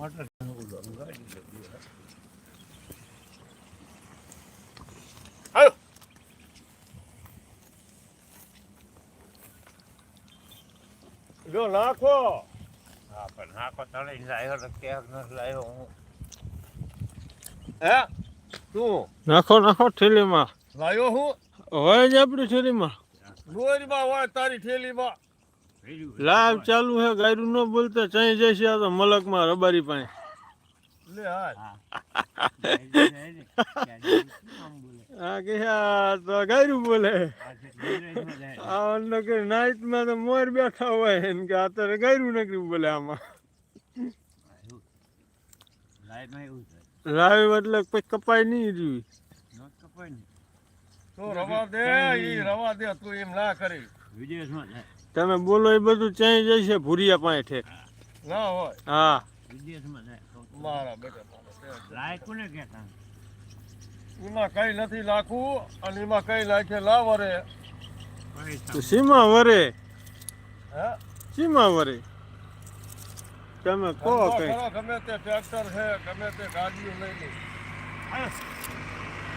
Motor જો નાખો. હા પણ નાખો તળીને લાવ્યો તો ક્યાંક ન લાવ્યો હું. હે? તું નાખો નાખો થેલીમાં લાવ્યો હું? હોય જ આપણી થેલીમાં ગોરીમાં હોય તારી થેલીમાં લાઈવ ચાલુ હે ગાયરું ન બોલતા ચાઈ જશે આ તો મલકમાં રબારી પાસે. લે હા. આ કે તો ગાયરું બોલે. આ નકર નાઈટમાં તો મોર બેઠા હોય ને કે આ તો ગાયરું નકરી બોલે આમાં. લાઈવ એટલે કોઈ કપાય નહીં રહ્યું. તો રવા દે ઈ રવા દે તું એમ ના કરી. તમે બોલો એ બધું ચાઈ જશે ભૂરિયા પાસે ઠેક ના હોય. હા. મારા બેટા મારા એમાં કઈ નથી લાખું અને એમાં કઈ લાખે લા વરે. તો સીમા વરે? હે? સીમા વરે? તમે કહો કઈ. ગમે તે ટ્રેક્ટર છે ગમે તે ગાડીઓ લઈ લે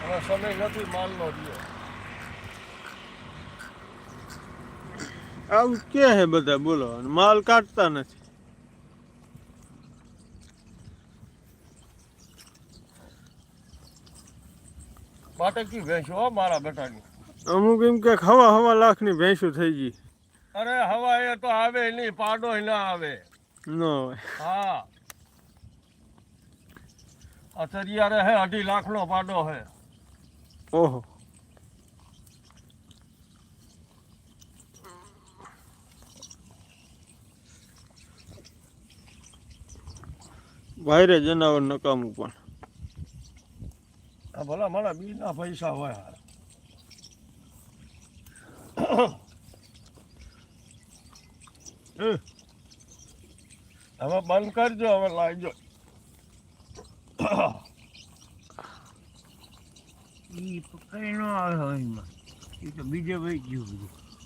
હવે સમય નથી માલનો રહ્યો. આવું કે હે બધા? બોલો અને માલ કાઢતા નથી. બાટકી ભેંસો મારા બેટાની. અમુક એમ કે હવા હવા લાખની ભેંસો થઈ ગઈ. અરે હવા એ તો આવે નહીં પાડો ના આવે. ન હા. અચરિયા રહે અઢી અઢી લાખનો પાડો હે. ઓહો. વાયરે જનાવર નકામું પણ. આ ભલા મારા બી ના પૈસા હોય. હવે બંધ કરજો હવે લાવજો. ઈ પકડી ન આવે હવે એમાં. એ તો બીજે વહી ગયું બધું.